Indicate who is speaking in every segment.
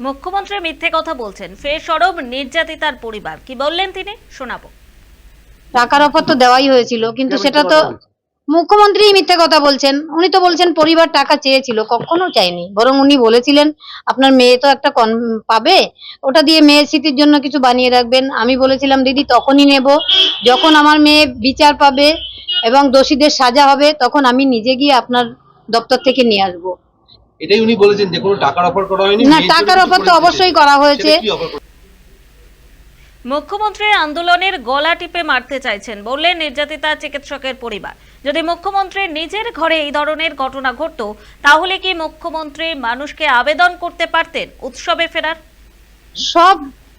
Speaker 1: মুখ্যমন্ত্রী মিথ্যে কথা বলছেন। ফের সরব নির্যাতিতার পরিবার। কি বললেন তিনি? শোনাবো।
Speaker 2: টাকার অফার তো দেওয়াই হয়েছিল, কিন্তু সেটা তো মুখ্যমন্ত্রী মিথ্যে কথা বলছেন। উনি তো বলছেন পরিবার টাকা চেয়েছিল, কখনো চাইনি বরং উনি বলেছিলেন, আপনার মেয়ে তো একটা কন, পাবে, ওটা দিয়ে মেয়ের স্মৃতির জন্য কিছু বানিয়ে রাখবেন। আমি বলেছিলাম, দিদি, তখনই নেব। যখন আমার মেয়ে বিচার পাবে এবং দোষীদের সাজা হবে, তখন আমি নিজে গিয়ে আপনার দপ্তর থেকে নিয়ে আসব।
Speaker 3: এটাই উনি বলেছেন যে কোনো টাকার অফার করা হয়নি
Speaker 2: না টাকার অফার তো অবশ্যই করা হয়েছে?
Speaker 1: মুখ্যমন্ত্রী আন্দোলনের গলা টিপে মারতে চাইছেন বললেন নির্যাতিতা চিকিৎসকের পরিবার। যদি মুখ্যমন্ত্রী নিজের ঘরে এই ধরনের ঘটনা ঘটত তাহলে কি মুখ্যমন্ত্রী মানুষকে আবেদন করতে পারতেন উৎসবে ফেরার?
Speaker 2: সব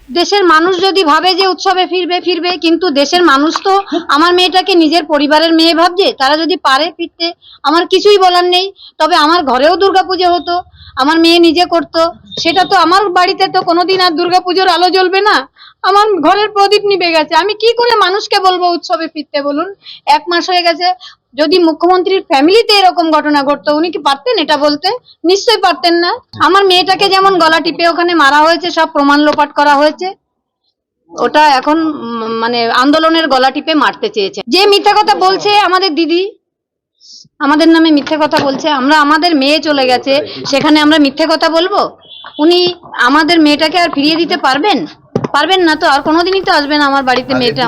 Speaker 2: দেশের মানুষ যদি ভাবে যে উৎসবে ফিরবে ফিরবে, কিন্তু দেশের মানুষ তো আমার মেয়েটাকে নিজের পরিবারের মেয়ে ভাবছে, তারা যদি পারে ফিরতে, আমার কিছুই বলার নেই। তবে আমার ঘরেও দুর্গাপুজো হতো, আমার মেয়ে নিজে করতো, সেটা তো আমার বাড়িতে তো কোনোদিন আর দুর্গাপুজোর আলো জ্বলবে না। আমার ঘরের প্রদীপ নিভে গেছে। আমি কি করে মানুষকে বলব উৎসবে ফিরতে বলুন? এক মাস হয়ে গেছে যদি মুখ্যমন্ত্রীর ফ্যামিলিতে এরকম ঘটনা ঘটতো উনি কি পারতেন এটা বলতে? নিশ্চয়ই পারতেন না। আমার মেয়েটাকে যেমন গলা টিপে ওখানে মারা হয়েছে সব প্রমাণ লোপাট করা হয়েছে। ওটা এখন মানে আন্দোলনের গলা টিপে মারতে চেয়েছে। যে মিথ্যা কথা বলছে আমাদের দিদি আমাদের নামে মিথ্যে কথা বলছে আমরা আমাদের মেয়ে চলে গেছে সেখানে আমরা মিথ্যে কথা বলব? উনি আমাদের মেয়েটাকে আর ফিরিয়ে দিতে পারবেন? পারবেন না তো আর কোনোদিনই তো আসবেন আমার বাড়িতে মেয়েটা।